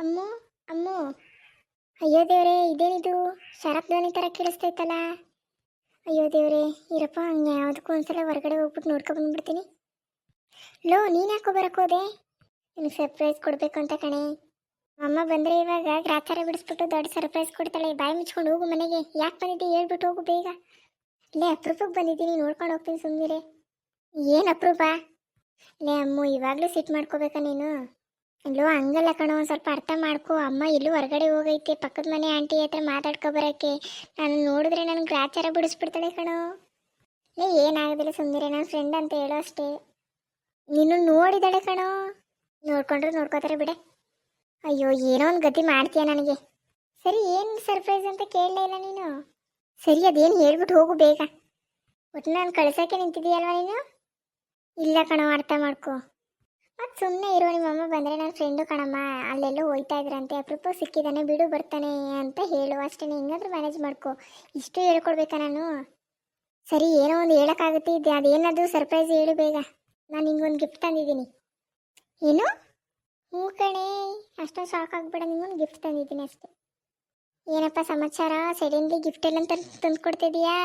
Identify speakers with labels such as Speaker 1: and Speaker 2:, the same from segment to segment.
Speaker 1: ಅಮ್ಮು ಅಮ್ಮು. ಅಯ್ಯೋ ದೇವ್ರೆ, ಇದೇನಿದು? ಶರಪ್ ಧ್ವನಿ ಥರ ಕೇಳಿಸ್ತೈತಲ್ಲ. ಅಯ್ಯೋ ದೇವ್ರೆ, ಇರಪ್ಪ, ಹಂಗೆ ಯಾವುದಕ್ಕೂ ಒಂದ್ಸಲ ಹೊರಗಡೆ ಹೋಗ್ಬಿಟ್ಟು ನೋಡ್ಕೊ ಬಂದ್ಬಿಡ್ತೀನಿ. ಲೋ, ನೀನು ಯಾಕೋ ಬರಕೋದೆ ನಿನಗೆ ಸರ್ಪ್ರೈಸ್ ಕೊಡಬೇಕು ಅಂತ ಕಣೆ. ಅಮ್ಮ ಬಂದರೆ ಇವಾಗ ಗ್ರಾಚಾರ ಬಿಡಿಸ್ಬಿಟ್ಟು ದೊಡ್ಡ ಸರ್ಪ್ರೈಸ್ ಕೊಡ್ತಾಳೆ. ಬಾಯಿ ಮುಚ್ಕೊಂಡು ಹೋಗು ಮನೆಗೆ. ಯಾಕೆ ಬಂದಿದ್ದೆ? ಹೇಳ್ಬಿಟ್ಟು ಹೋಗು ಬೇಗ. ಇಲ್ಲೇ ಅಪ್ರೂಪಕ್ಕೆ ಬಂದಿದ್ದೀನಿ. ನೋಡ್ಕೊಂಡು ಹೋಗ್ತೀನಿ ಸುಮ್ಮನೆ ಏನು ಅಪ್ರೂಪ? ಲೇ, ಅಮ್ಮು, ಇವಾಗಲೂ ಸಿಟ್ ಮಾಡ್ಕೋಬೇಕಾ ನೀನು? ಅಲ್ಲೋ ಹಂಗಲ್ಲ ಕಣೋ, ಸ್ವಲ್ಪ ಅರ್ಥ ಮಾಡ್ಕೋ. ಅಮ್ಮ ಇಲ್ಲೂ ಹೊರಗಡೆ ಹೋಗೈತೆ, ಪಕ್ಕದ ಮನೆ ಆಂಟಿ ಹತ್ರ ಮಾತಾಡ್ಕೊ ಬರೋಕ್ಕೆ ನಾನು ನೋಡಿದ್ರೆ ನನಗೆ ಗ್ರಾಚಾರ ಬಿಡಿಸ್ಬಿಡ್ತಾಳೆ ಕಣೋ. ಏ ಏನಾಗೋದಿಲ್ಲ ಸುಮ್ಮನೆ ನನ್ನ ಫ್ರೆಂಡ್ ಅಂತ ಹೇಳೋ ಅಷ್ಟೇ. ನೀನು ನೋಡಿದಾಳೆ ಕಣೋ. ನೋಡ್ಕೊಂಡ್ರೆ ನೋಡ್ಕೋತಾರೆ ಬಿಡೆ. ಅಯ್ಯೋ, ಏನೋ ಒಂದು ಗತಿ ಮಾಡ್ತೀಯ ನನಗೆ. ಸರಿ, ಏನು ಸರ್ಪ್ರೈಸ್ ಅಂತ ಕೇಳಲೇ ಇಲ್ಲ ನೀನು. ಸರಿ, ಅದೇನು ಹೇಳ್ಬಿಟ್ಟು ಹೋಗು ಬೇಗ. ಒಟ್ಟು ನಾನು ಕಳ್ಸೋಕ್ಕೆ ನಿಂತಿದ್ದೀಯಲ್ವ ನೀನು? ಇಲ್ಲ ಕಣೋ, ಅರ್ಥ ಮಾಡ್ಕೋ. ಮತ್ತು ಸುಮ್ಮನೆ ಇರೋ ನಿಮ್ಮ ಅಮ್ಮ ಬಂದರೆ ನನ್ನ ಫ್ರೆಂಡು ಕಣಮ್ಮ, ಅಲ್ಲೆಲ್ಲೋ ಹೋಯ್ತಾ ಇದ್ರಂತೆ, ಅಪ್ರೂಪ ಸಿಕ್ಕಿದ್ದಾನೆ ಬಿಡು ಬರ್ತಾನೆ ಅಂತ ಹೇಳು. ಅಷ್ಟೇ ಹೆಂಗಾದ್ರೂ ಮ್ಯಾನೇಜ್ ಮಾಡ್ಕೋ. ಇಷ್ಟು ಹೇಳ್ಕೊಡ್ಬೇಕಾ ನಾನು? ಸರಿ, ಏನೋ ಒಂದು ಹೇಳೋಕ್ಕಾಗುತ್ತೆ ಇದೆ ಅದೇನದು ಸರ್ಪ್ರೈಸ್ ಹೇಳು ಬೇಗ. ನಾನು ನಿಂಗೊಂದು ಗಿಫ್ಟ್ ತಂದಿದ್ದೀನಿ. ಏನು? ಹ್ಞೂ ಕಣೆ. ಅಷ್ಟೊಂದು ಶಾಕ್ ಆಗ್ಬೇಡ, ನಿಂಗೊಂದು ಗಿಫ್ಟ್ ತಂದಿದ್ದೀನಿ ಅಷ್ಟೇ. ಏನಪ್ಪ ಸಮಾಚಾರ? ಸಡನ್ಲಿ ಗಿಫ್ಟ್ ಎಲ್ಲ ತಂದು ತಂದು ಕೊಡ್ತಿದೀಯಾ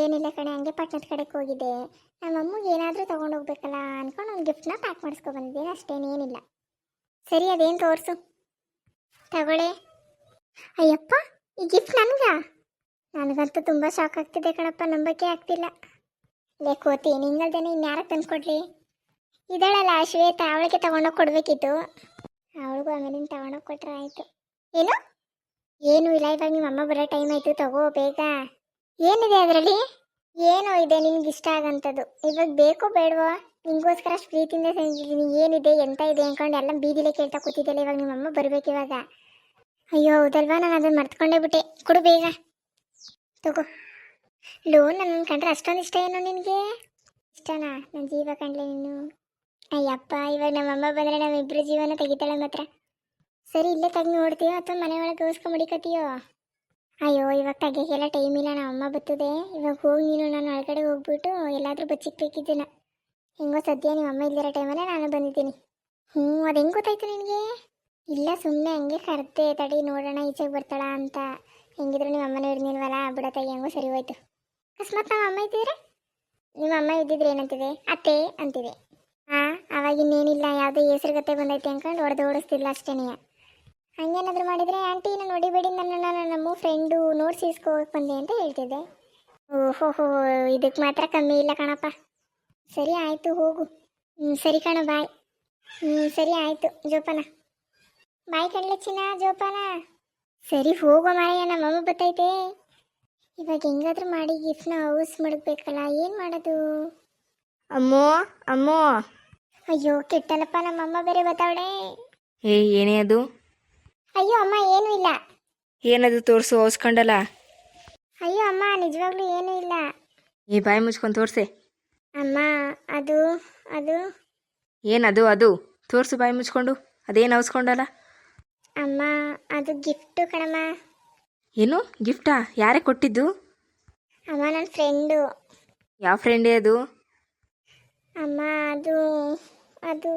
Speaker 1: ಏನಿಲ್ಲ ಕಣೆ, ಹಂಗೆ ಪಟ್ಟಣದ ಕಡೆಗೆ ಹೋಗಿದ್ದೆ. ನಮ್ಮ ಅಮ್ಮಗೆ ಏನಾದರೂ ತೊಗೊಂಡು ಹೋಗ್ಬೇಕಲ್ಲ ಅನ್ಕೊಂಡು ಒಂದು ಗಿಫ್ಟ್ನ ಪ್ಯಾಕ್ ಮಾಡಿಸ್ಕೊ ಬಂದಿದ್ದೀನಿ ಅಷ್ಟೇನೇನಿಲ್ಲ ಸರಿ, ಅದೇನು ತೋರಿಸು? ತಗೊಳ್ಳಿ. ಅಯ್ಯಪ್ಪ, ಈ ಗಿಫ್ಟ್ ನನಗ? ನನಗಂತೂ ತುಂಬ ಶಾಕ್ ಆಗ್ತಿದೆ ಕಣಪ್ಪ, ನಂಬಕ್ಕೆ ಆಗ್ತಿಲ್ಲ. ಲೇ ಕೋತಿ, ನಿಂಗಲ್ದೇನೆ ಇನ್ಯಾರಕ್ಕೆ ತಂದ್ಕೊಡ್ಲಿ ಇದ್ದಾಳಲ್ಲ ಶ್ವೇತಾ, ಅವಳಿಗೆ ತಗೊಂಡೋಗಿ ಕೊಡಬೇಕಿತ್ತು. ಅವಳಿಗೂ ಆಮೇಲೆ ತಗೊಂಡೋಗಿ ಕೊಟ್ರೆ ಆಯಿತು. ಏನು? ಏನು ಇಲ್ಲ, ಇವಾಗ ನಿಮ್ಮ ಅಮ್ಮ ಬರೋ ಟೈಮ್ ಆಯಿತು, ತಗೋ, ಬೇಗ. ಏನಿದೆ ಅದರಲ್ಲಿ? ಏನೋ ಇದೆ ನಿನ್ಗೆ ಇಷ್ಟ ಆಗಂಥದ್ದು ಇವಾಗ ಬೇಕೋ ಬೇಡವೋ? ನಿಮಗೋಸ್ಕರ ಪ್ರೀತಿಯಿಂದ ತಂದಿದ್ದೀನಿ ಏನಿದೆ, ಎಂತ ಇದೆ ಅನ್ಕೊಂಡು ಎಲ್ಲ ಬೀದಿಲೇ ಕೇಳ್ತಾ ಕೂತಿದ್ದಲ್ಲ ಇವಾಗ ನಿಮ್ಮಮ್ಮ ಬರ್ಬೇಕು ಇವಾಗ. ಅಯ್ಯೋ, ಹೌದಲ್ವಾ? ನಾನು ಅದನ್ನ ಮರ್ತ್ಕೊಂಡೇ ಬಿಟ್ಟೆ. ಕೊಡು ಬೇಗ. ತಗೋ. ಲೋನ್ ನನ್ನ ಕಂಡ್ರೆ ಅಷ್ಟೊಂದು ಇಷ್ಟ ಏನೋ ನಿನಗೆ? ಇಷ್ಟನಾ? ನನ್ನ ಜೀವ ಕಂಡ್ಲೆ ನೀನು. ಅಯ್ಯಪ್ಪ, ಇವಾಗ ನಮ್ಮಮ್ಮ ಬಂದರೆ ನಮ್ಮಿಬ್ಬರು ಜೀವನ ತೆಗಿತಾಳೆ ಮಾತ್ರ. ಸರಿ, ಇಲ್ಲೇ ತೆಗ್ದು ನೋಡ್ತೀಯೋ ಅಥವಾ ಮನೆ ಒಳಗೆ ಗೋಸ್ಕೊ ಮಡಿಕತ್ತೀಯೋ? ಅಯ್ಯೋ, ಇವಾಗ ತೆಗಿಯೋಕ್ಕೆಲ್ಲ ಟೈಮ್ ಇಲ್ಲ, ನಮ್ಮ ಅಮ್ಮ ಬತ್ತದೆ. ಇವಾಗ ಹೋಗಿ ನೀನು ನಾನು ಒಳಗಡೆ ಹೋಗ್ಬಿಟ್ಟು ಎಲ್ಲಾದರೂ ಬಚ್ಚಿಕ್ಬೇಕಿದ್ದೀನ ಹೆಂಗೋ ಸದ್ಯ ನಿಮ್ಮ ಅಮ್ಮ ಇಲ್ದಿರೋ ಟೈಮಲ್ಲೇ ನಾನು ಬಂದಿದ್ದೀನಿ. ಹ್ಞೂ, ಅದು ಹೆಂಗೆ ಗೊತ್ತಾಯ್ತು ನಿನಗೆ? ಇಲ್ಲ ಸುಮ್ಮನೆ ಹಂಗೆ ಕರೆದೆ, ತಡಿ, ನೋಡೋಣ, ಈಚೆಗೆ ಬರ್ತಾಳ ಅಂತ. ಹೆಂಗಿದ್ರು ನಿಮ್ಮ ಅಮ್ಮನ ಇರ್ನಿಲ್ವಲ್ಲ ಬಿಡತ್ತಾಗಿ ಹೆಂಗೋ ಸರಿ ಹೋಯ್ತು. ಅಕಸ್ಮಾತ್ ನಮ್ಮ ಅಮ್ಮ ಇದ್ದಿದ್ರೆ? ನಿಮ್ಮ ಅಮ್ಮ ಇದ್ದಿದ್ರೆ ಏನಂತಿದೆ? ಅತ್ತೆ ಅಂತಿದೆ. ಹಾಂ ಅವಾಗ ಇನ್ನೇನಿಲ್ಲ ಯಾವುದೋ ಹೆಸರುಗತ್ತೆ ಬಂದೈತೆ ಅಂದ್ಕೊಂಡು ಹೊಡೆದು ಓಡಿಸ್ತಿಲ್ಲ ಹಂಗೇನಾದರೂ ಮಾಡಿದರೆ ಆಂಟಿ ನಾನು ನೋಡಿಬೇಡಿ ನನ್ನ ನನ್ನ ನಮ್ಮ ಫ್ರೆಂಡು ನೋಟ್ಸ್ ಇಸ್ಕೋಬೇಕು ಬಂದೆ ಅಂತ ಹೇಳ್ತಿದ್ದೆ. ಓಹೋ ಇದಕ್ಕೆ ಮಾತ್ರ ಕಮ್ಮಿ ಇಲ್ಲ ಕಣಪ್ಪ. ಸರಿ ಆಯಿತು ಹೋಗು. ಹ್ಞೂ ಸರಿ ಕಣ ಬಾಯ್. ಹ್ಞೂ ಸರಿ ಆಯಿತು ಜೋಪಾನ. ಬಾಯ್ ಕಣ್ಲೆ ಚಿನ್ನ ಜೋಪಾನ. ಸರಿ ಹೋಗೋ ಮಾರಯ್ಯ ನಮ್ಮಮ್ಮ ಬತ್ತೈತೆ. ಇವಾಗ ಹೆಂಗಾದ್ರೂ ಮಾಡಿ ಗಿಫ್ಟ್ನ ಹೌಸ್ ಮಡಗ್ಬೇಕಲ್ಲ ಏನು ಮಾಡೋದು?
Speaker 2: ಅಮ್ಮೋ ಅಮ್ಮೋ.
Speaker 1: ಅಯ್ಯೋ ಕೆಟ್ಟಲ್ಲಪ್ಪ ನಮ್ಮಮ್ಮ ಬೇರೆ ಬತ್ತಾವಳೆ.
Speaker 2: ಏ ಏನೇ ಅದು?
Speaker 1: ಅಯ್ಯೋ ಅಮ್ಮ ಏನೂ ಇಲ್ಲ.
Speaker 2: ಏನದು ತೋರಿಸು ಹೊಸ್ಕೊಂಡಲ್ಲ?
Speaker 1: ಅಯ್ಯೋ ಅಮ್ಮ ನಿಜವಾಗ್ಲೂ ಏನೂ ಇಲ್ಲ.
Speaker 2: ಈ ಬಾಯಿ ಮುಚ್ಕೊಂಡು ತೋರಿಸೆ.
Speaker 1: ಅಮ್ಮ ಅದು ಅದು.
Speaker 2: ಏನದು ಅದು? ತೋರಿಸು ಬಾಯಿ ಮುಚ್ಕೊಂಡು ಅದೇನು ಹೌಸ್ಕೊಂಡಲ್ಲ?
Speaker 1: ಅಮ್ಮ ಅದು ಗಿಫ್ಟು ಕಣಮ್ಮ.
Speaker 2: ಏನು? ಗಿಫ್ಟಾ? ಯಾರೇ ಕೊಟ್ಟಿದ್ದು?
Speaker 1: ಅಮ್ಮ ನನ್ನ ಫ್ರೆಂಡು.
Speaker 2: ಯಾವ ಫ್ರೆಂಡೇ ಅದು?
Speaker 1: ಅಮ್ಮ ಅದು ಅದು.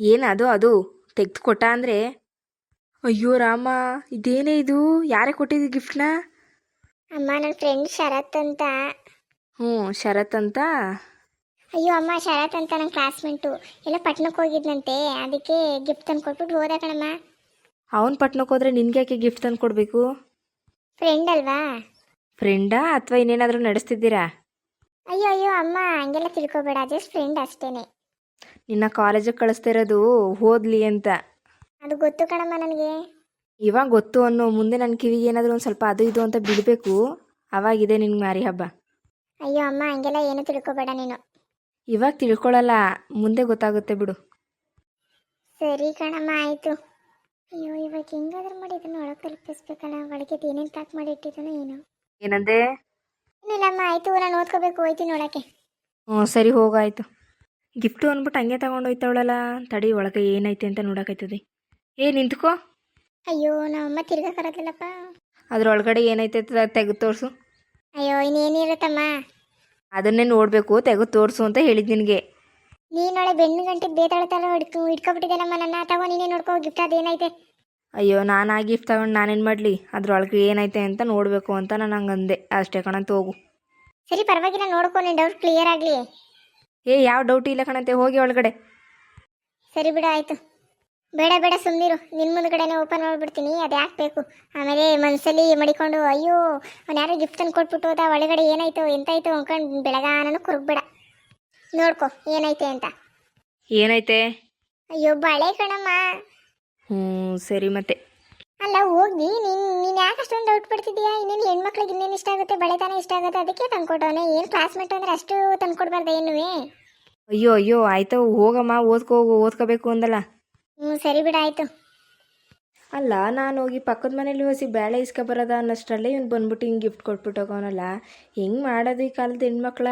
Speaker 2: ಏನದು ಅದು? ತೆಗ್ದು ಕೊಟ್ಟ ಅಂದರೆ? ಅಯ್ಯೋ ರಾಮ ಇದೇನೇ ಇದು? ಯಾರೇ ಕೊಟ್ಟಿದ್ದು ಗಿಫ್ಟ್ನ
Speaker 1: ಅಮ್ಮ ನನ್ನ ಫ್ರೆಂಡ್ ಶರತ್ ಅಂತ.
Speaker 2: ಹ್ಞೂ ಶರತ್ ಅಂತ?
Speaker 1: ಅಯ್ಯೋ ಅಮ್ಮ ಶರತ್ ಅಂತ ನನ್ನ ಕ್ಲಾಸ್ಮೇಟು ಎಲ್ಲ ಪಟ್ಣಕ್ಕೆ ಹೋಗಿದ್ನಂತೆ ಅದಕ್ಕೆ ಗಿಫ್ಟ್ ತಂದು ಕೊಟ್ಬಿಟ್ಟು ಹೋದ ಕಣಮ್ಮ.
Speaker 2: ಅವನ ಪಟ್ಟಣಕ್ಕೆ ಹೋದ್ರೆ ನಿನ್ಗೆ ಯಾಕೆ ಗಿಫ್ಟ್ ತಂದು ಕೊಡಬೇಕು?
Speaker 1: ಫ್ರೆಂಡ್ ಅಲ್ವಾ?
Speaker 2: ಫ್ರೆಂಡಾ ಅಥವಾ ಇನ್ನೇನಾದರೂ ನಡೆಸ್ತಿದ್ದೀರಾ?
Speaker 1: ಅಯ್ಯೋ ಅಯ್ಯೋ ಅಮ್ಮ ಹಂಗೆಲ್ಲ ತಿಳ್ಕೊಬೇಡ ಜಸ್ಟ್ ಫ್ರೆಂಡ್ ಅಷ್ಟೇನೆ.
Speaker 2: ನಿನ್ನ ಕಾಲೇಜಿಗೆ ಕಳಿಸ್ತಿರೋದು ಓದ್ಲಿ ಅಂತ.
Speaker 1: ಅದು ಗೊತ್ತು ಕಣಮ್ಮ ನನಗೆ.
Speaker 2: ಇವಾಗ ಗೊತ್ತು ಅನ್ನೋ ಮುಂದೆ ನನ್ನ ಕಿವಿಗೆ ಏನಾದರೂ ಒಂದು ಸ್ವಲ್ಪ ಅದು ಇದು ಅಂತ ಬಿಡಬೇಕು. ಅವಾಗಿದೆ ನಿನ್ಗೆ ಮಾರಿ ಹಬ್ಬ.
Speaker 1: ಅಯ್ಯೋ ಅಮ್ಮ ಹಂಗೆಲ್ಲ ಏನು ತಿಳ್ಕೊಬೇಡ ನೀನು.
Speaker 2: ಇವಾಗ ತಿಳ್ಕೊಳ್ಳಲ್ಲ ಮುಂದೆ ಗೊತ್ತಾಗುತ್ತೆ ಬಿಡು.
Speaker 1: ಸರಿ ಕಣಮ್ಮ ಆಯಿತು. ಅಯ್ಯೋ ಇವಾಗ ಹೆಂಗಾದ್ರೂ ಮಾಡಿ ಇದನ್ನು ಒಳಗೆ ತಲುಪಿಸ್ಬೇಕಲ್ಲ ಒಳಗೆ ಏನೇನು ಪ್ಯಾಕ್ ಮಾಡಿ ಇಟ್ಟಿದ್ದಾನೋ ಏನು.
Speaker 2: ಏನಂದೆ?
Speaker 1: ಏನಿಲ್ಲಮ್ಮ ಆಯಿತು ನಾನು ಓದ್ಕೋಬೇಕು ಹೋಯ್ತೀನಿ ನೋಡೋಕ್ಕೆ
Speaker 2: ಹ್ಞೂ ಸರಿ ಹೋಗಾಯ್ತು ಗಿಫ್ಟು ಅಂದ್ಬಿಟ್ಟು ಹಂಗೆ ತಗೊಂಡೋಯ್ತವಳಲ್ಲ ತಡಿ ಒಳಗೆ ಏನೈತೆ ಅಂತ ನೋಡೋಕೈತದೆ ಏ ನಿಂತ್ಕೋ.
Speaker 1: ಅಯ್ಯೋ ನಮ್ಮಮ್ಮ ತಿರ್ಗಾ ಅದ್ರ
Speaker 2: ಅದ್ರೊಳಗಡೆ ಏನೈತೆ ತೆಗೆದು ತೋರಿಸು.
Speaker 1: ಅಯ್ಯೋ ಇನ್ನೇನಿರುತ್ತಮ್ಮ
Speaker 2: ಅದನ್ನೇ ನೋಡಬೇಕು ತೆಗೆದು ತೋರಿಸು ಅಂತ ಹೇಳಿದ್ದು ನಿನಗೆ.
Speaker 1: ನೀನೊಳೆ ಬೆನ್ನು ಗಂಟೆ ಬೇತಾಳ ಥರ ಹಿಡ್ಕೊ ಹಿಡ್ಕೊಬಿಟ್ಟಿದ್ದೇನಮ್ಮ ನನ್ನ. ತಗೋ ನೀನೇ ನೋಡ್ಕೋ ಗಿಫ್ಟ್ ಅದೇನೈತೆ
Speaker 2: ಅಯ್ಯೋ ನಾನು ಆ ಗಿಫ್ಟ್ ತಗೊಂಡು ನಾನೇನು ಮಾಡಲಿ? ಅದ್ರೊಳಗೆ ಏನೈತೆ ಅಂತ ನೋಡಬೇಕು ಅಂತ ನಾನು ಹಂಗೆ ಅಂದೆ ಅಷ್ಟೇ ಕಣಂತ ಹೋಗು
Speaker 1: ಸರಿ ಪರವಾಗಿಲ್ಲ ನೋಡ್ಕೊ ನಿನ್ನ ಡೌಟ್ ಕ್ಲಿಯರ್ ಆಗಲಿ.
Speaker 2: ಏ ಯಾವ ಡೌಟ್ ಇಲ್ಲ ಕಣಂತೆ ಹೋಗಿ ಒಳಗಡೆ.
Speaker 1: ಸರಿ ಬಿಡು ಆಯಿತು. ಬೇಡ ಬೇಡ ಸುಮ್ಮನಿರು ನಿನ್ನ ಮುಂದ್ಗಡೆನೆ ಓಪನ್ ಮಾಡಿಬಿಡ್ತೀನಿ. ಅದು ಯಾಕೆ ಬೇಕು? ಆಮೇಲೆ ಮನಸ್ಸಲ್ಲಿ ಮಡಿಕೊಂಡು ಅಯ್ಯೋ ಅವ್ನು ಯಾರೋ ಗಿಫ್ಟ್ ತಂದು ಕೊಟ್ಬಿಟ್ಟು ಹೋದ ಒಳಗಡೆ ಏನಾಯ್ತು ಎಂತಾಯ್ತು ಅಂದ್ಕೊಂಡು ಬೆಳಗಾನೂ ಕುರುಗ್ಬೇಡ. ನೋಡ್ಕೊ ಏನೈತೆ ಅಂತ.
Speaker 2: ಏನೈತೆ?
Speaker 1: ಅಯ್ಯೋ ಬಳೆ ಕಣಮ್ಮ.
Speaker 2: ಹ್ಞೂ ಸರಿ ಮತ್ತೆ.
Speaker 1: ಅಲ್ಲ ಹೋಗಿ ನೀನು ನೀನು ಯಾಕೆ ಅಷ್ಟೊಂದು ಡೌಟ್ ಪಡ್ತಿದ್ಯಾ ಇನ್ನೇನು ಹೆಣ್ಮಕ್ಳಿಗೆ ಇನ್ನೇನು ಇಷ್ಟ ಆಗುತ್ತೆ? ಬಳೆ ತಾನೇ ಇಷ್ಟ ಆಗುತ್ತೆ? ಅದಕ್ಕೆ ತಂದ್ಕೊಟ್ಟವನೆ ಏನು ಕ್ಲಾಸ್ಮೇಟ್ ಅಂದರೆ ಅಷ್ಟು ತಂದ್ಕೊಡ್ಬಾರ್ದು ಏನುವೇ?
Speaker 2: ಅಯ್ಯೋ ಅಯ್ಯೋ ಆಯ್ತು. ಹೋಗಮ್ಮ ಓದ್ಕೋ ಹೋಗು ಓದ್ಕೋಬೇಕು ಅಂದಲ್ಲ.
Speaker 1: ಹ್ಞೂ ಸರಿ ಬಿಡ ಆಯಿತು.
Speaker 2: ಅಲ್ಲ ನಾನು ಹೋಗಿ ಪಕ್ಕದ ಮನೇಲಿ ಹೊಸಿ ಬೇಳೆ ಇಸ್ಕೊಬರೋದ ಅನ್ನಷ್ಟರಲ್ಲೇ ಇವ್ನು ಬಂದ್ಬಿಟ್ಟು ಹಿಂಗೆ ಗಿಫ್ಟ್ ಕೊಟ್ಬಿಟ್ಟು ಹೋಗೋನಲ್ಲ ಹೆಂಗೆ ಮಾಡೋದು ಈ ಕಾಲದ ಹೆಣ್ಮಕ್ಳ?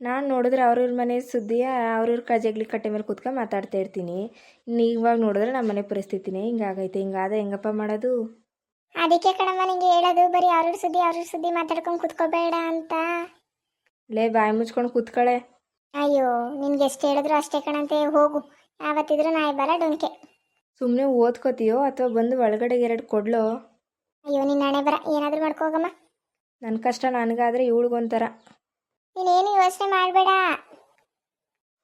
Speaker 2: ನಾನು ನೋಡಿದ್ರೆ ಅವ್ರವ್ರ ಮನೆ ಸುದ್ದಿಯ ಅವ್ರವ್ರ ಕಜಗ್ಲಿ ಕಟ್ಟೆ ಮೇಲೆ ಕೂತ್ಕೊಂಡು ಮಾತಾಡ್ತಾ ಇರ್ತೀನಿ. ಇನ್ನು ಇವಾಗ ನೋಡಿದ್ರೆ ನಮ್ಮ ಮನೆ ಪರಿಸ್ಥಿತಿನೇ ಹಿಂಗಾಗೈತೆ ಹಿಂಗಾದ ಹೆಂಗಪ್ಪ ಮಾಡೋದು?
Speaker 1: ಅದಕ್ಕೆ ಕಣಮ್ಮ ನಿಂಗೆ ಹೇಳೋದು ಬರೀ ಅವ್ರ ಸುದ್ದಿ ಅವ್ರ ಸುದ್ದಿ ಮಾತಾಡ್ಕೊಂಡು ಕೂತ್ಕೋಬೇಡ ಅಂತ.
Speaker 2: ಲೇ ಬಾಯಿ ಮುಚ್ಕೊಂಡು ಕೂತ್ಕಳೆ.
Speaker 1: ಅಯ್ಯೋ ನಿನ್ಗೆ ಎಷ್ಟು ಹೇಳಿದ್ರು ಅಷ್ಟೇ ಕಣಂತೆ ಹೋಗು. ಯಾವತ್ತಿದ್ರು ನಾಯಿ ಬರ ಡೊಂಕೆ
Speaker 2: ಸುಮ್ಮನೆ ಓದ್ಕೋತೀಯೋ ಅಥವಾ ಬಂದು ಒಳಗಡೆ ಎರಡು ಕೊಡ್ಲೋ?
Speaker 1: ಅಯ್ಯೋ ನಿನ್ನ ಹಣೆ ಬರ. ಏನಾದರೂ ಮಾಡ್ಕೋಗಮ್ಮ
Speaker 2: ನನ್ನ ಕಷ್ಟ ನನಗಾದರೆ ಇವಳಿಗೊಂಥರ.
Speaker 1: ನೀನೇನು ಯೋಚನೆ ಮಾಡಬೇಡ.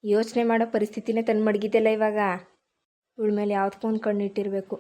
Speaker 2: ಯೋಚನೆ ಮಾಡೋ ಪರಿಸ್ಥಿತಿನೇ ತಂದು ಮಡಗಿದ್ದೆಲ್ಲ ಇವಾಗ. ಇವಳ ಮೇಲೆ ಯಾವ್ದಕ್ಕೂ ಒಂದು ಕಣ್ಣು ಇಟ್ಟಿರಬೇಕು